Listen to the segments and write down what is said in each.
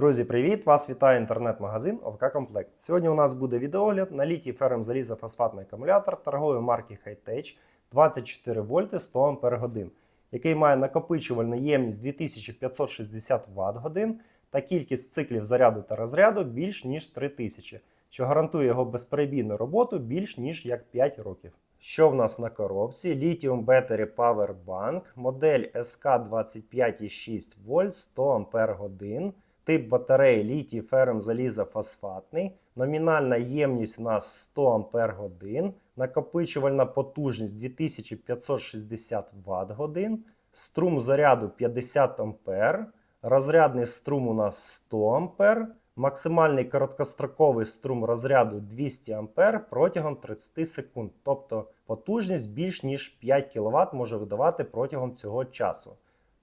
Друзі, привіт! Вас вітає інтернет-магазин ОВК Комплект. Сьогодні у нас буде відеогляд на літій ферм залізофосфатний акумулятор торгової марки Hightech 24 вольти 100 Ампер годин, який має накопичувальну ємність 2560 Вт годин та кількість циклів заряду та розряду більш ніж 3000, що гарантує його безперебійну роботу більш ніж як 5 років. Що в нас на коробці? Lithium Battery Power Bank, модель SK 25,6 вольт 100 Ампер годин. Тип батареї літій ферм залізофосфатний. Номінальна ємність у нас 100 Ампер годин. Накопичувальна потужність 2560 Вт годин. Струм заряду 50 Ампер. Розрядний струм у нас 100 Ампер. Максимальний короткостроковий струм розряду 200 Ампер протягом 30 секунд. Тобто потужність більш ніж 5 кВт може видавати протягом цього часу.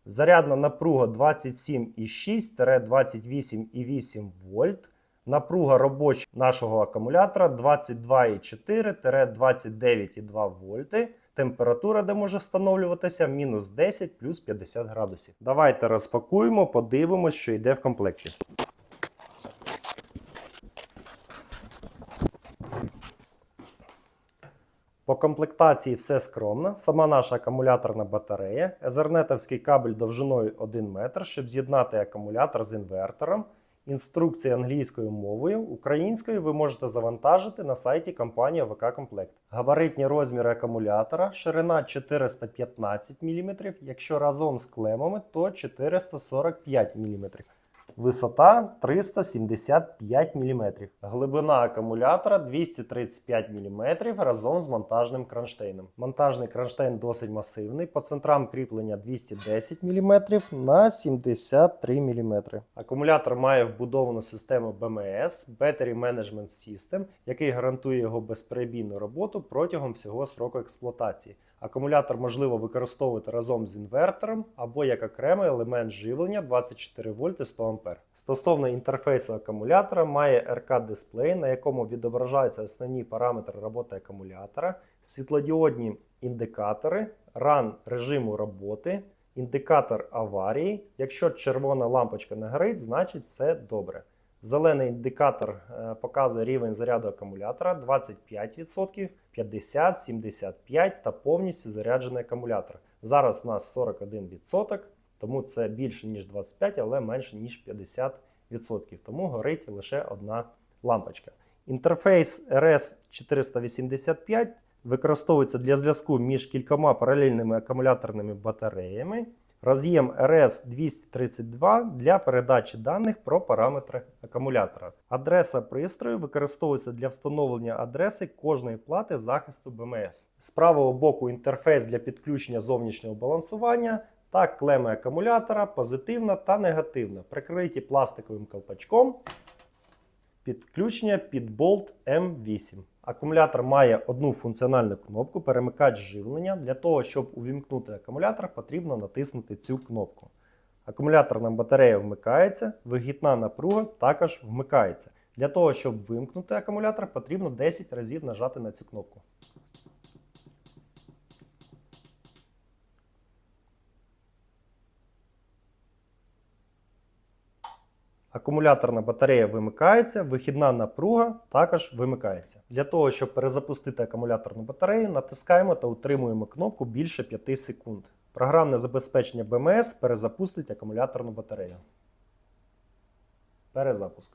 Зарядна напруга 27,6-28,8 вольт. Напруга робоча нашого акумулятора 22,4-29,2 вольти. Температура, де може встановлюватися, мінус 10 плюс 50 градусів. Давайте розпакуємо, подивимось, що йде в комплекті. По комплектації все скромно. Сама наша акумуляторна батарея,езернетовський кабель довжиною 1 метр, щоб з'єднати акумулятор з інвертором. Інструкція англійською мовою, українською ви можете завантажити на сайті компанії ВК Комплект. Габаритні розміри акумулятора, ширина 415 мм, якщо разом з клемами, то 445 мм. Висота 375 мм. Глибина акумулятора 235 мм разом з монтажним кронштейном. Монтажний кронштейн досить масивний. По центрам кріплення 210 мм на 73 мм. Акумулятор має вбудовану систему BMS Battery Management System, який гарантує його безперебійну роботу протягом всього сроку експлуатації. Акумулятор можливо використовувати разом з інвертором або як окремий елемент живлення 24 вольти 100 А. Стосовно інтерфейсу акумулятора, має RK-дисплей, на якому відображаються основні параметри роботи акумулятора, світлодіодні індикатори, ран режиму роботи, індикатор аварії. Якщо червона лампочка не горить, значить все добре. Зелений індикатор е, показує рівень заряду акумулятора 25%, 50, 75 та повністю заряджений акумулятор. Зараз у нас 41%, тому це більше ніж 25, але менше ніж 50%. Тому горить лише одна лампочка. Інтерфейс RS485 використовується для зв'язку між кількома паралельними акумуляторними батареями. Роз'єм RS232 для передачі даних про параметри акумулятора. Адреса пристрою використовується для встановлення адреси кожної плати захисту БМС. З правого боку інтерфейс для підключення зовнішнього балансування та клеми акумулятора позитивна та негативна, прикриті пластиковим колпачком. Підключення під болт М8. Акумулятор має одну функціональну кнопку перемикач живлення. Для того, щоб увімкнути акумулятор, потрібно натиснути цю кнопку. Акумуляторна батарея вмикається, вигітна напруга також вмикається. Для того, щоб вимкнути акумулятор, потрібно 10 разів нажати на цю кнопку. Акумуляторна батарея вимикається, вихідна напруга також вимикається. Для того, щоб перезапустити акумуляторну батарею, натискаємо та утримуємо кнопку більше 5 секунд. Програмне забезпечення БМС перезапустить акумуляторну батарею. Перезапуск.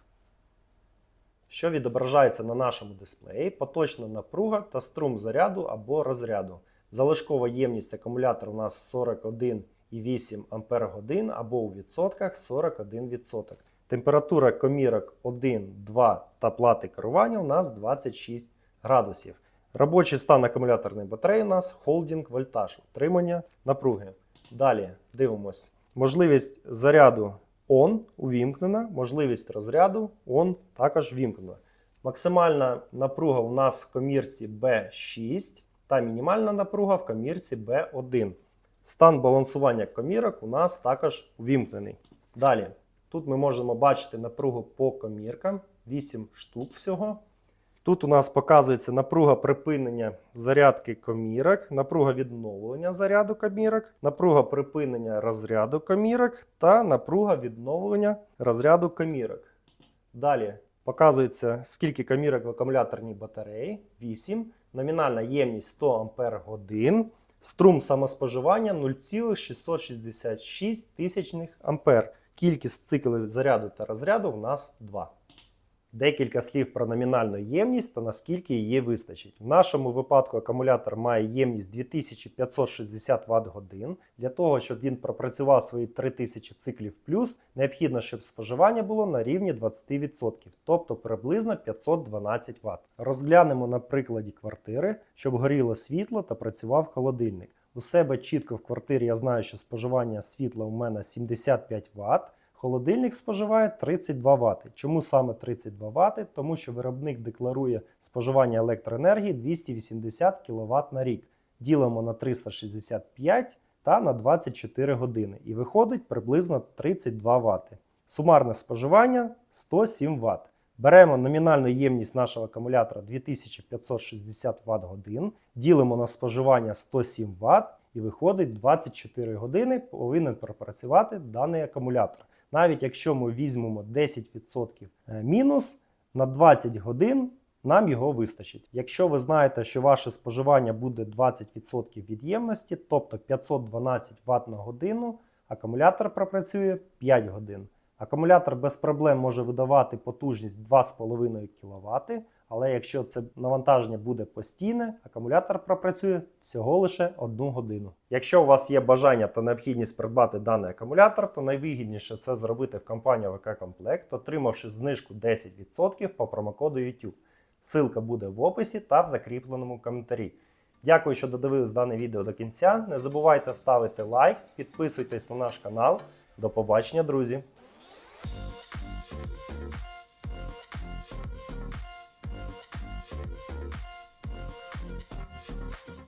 Що відображається на нашому дисплеї? Поточна напруга та струм заряду або розряду. Залишкова ємність акумулятора у нас 41,8 Ах або у відсотках 41%. Температура комірок 1, 2 та плати керування у нас 26 градусів. Робочий стан акумуляторної батареї у нас холдинг вольтаж, утримання напруги. Далі дивимось. Можливість заряду ON увімкнена, можливість розряду ON також вімкнена. Максимальна напруга у нас в комірці B6 та мінімальна напруга в комірці B1. Стан балансування комірок у нас також увімкнений. Далі. Тут ми можемо бачити напругу по коміркам, 8 штук всього. Тут у нас показується напруга припинення зарядки комірок, напруга відновлення заряду комірок, напруга припинення розряду комірок та напруга відновлення розряду комірок. Далі показується, скільки комірок в акумуляторній батареї 8, номінальна ємність 100 Ампер струм самоспоживання 0,666 тисячних ампер. Кількість циклів заряду та розряду в нас 2. Декілька слів про номінальну ємність та наскільки її вистачить. В нашому випадку акумулятор має ємність 2560 Вт годин. Для того, щоб він пропрацював свої 3000 циклів плюс, необхідно, щоб споживання було на рівні 20%, тобто приблизно 512 Вт. Розглянемо на прикладі квартири, щоб горіло світло та працював холодильник. У себе чітко в квартирі я знаю, що споживання світла у мене 75 Вт. Холодильник споживає 32 Вт. Чому саме 32 Вт? Тому що виробник декларує споживання електроенергії 280 кВт на рік. Ділимо на 365 та на 24 години. І виходить приблизно 32 Вт. Сумарне споживання 107 Вт. Беремо номінальну ємність нашого акумулятора 2560 Вт годин, ділимо на споживання 107 Вт і виходить 24 години повинен пропрацювати даний акумулятор. Навіть якщо ми візьмемо 10% мінус на 20 годин, нам його вистачить. Якщо ви знаєте, що ваше споживання буде 20% від ємності, тобто 512 Вт на годину, акумулятор пропрацює 5 годин. Акумулятор без проблем може видавати потужність 2,5 кВт, але якщо це навантаження буде постійне, акумулятор пропрацює всього лише 1 годину. Якщо у вас є бажання та необхідність придбати даний акумулятор, то найвигідніше це зробити в компанії ВК Комплект, отримавши знижку 10% по промокоду YouTube. Силка буде в описі та в закріпленому коментарі. Дякую, що додивились дане відео до кінця. Не забувайте ставити лайк, підписуйтесь на наш канал. До побачення, друзі!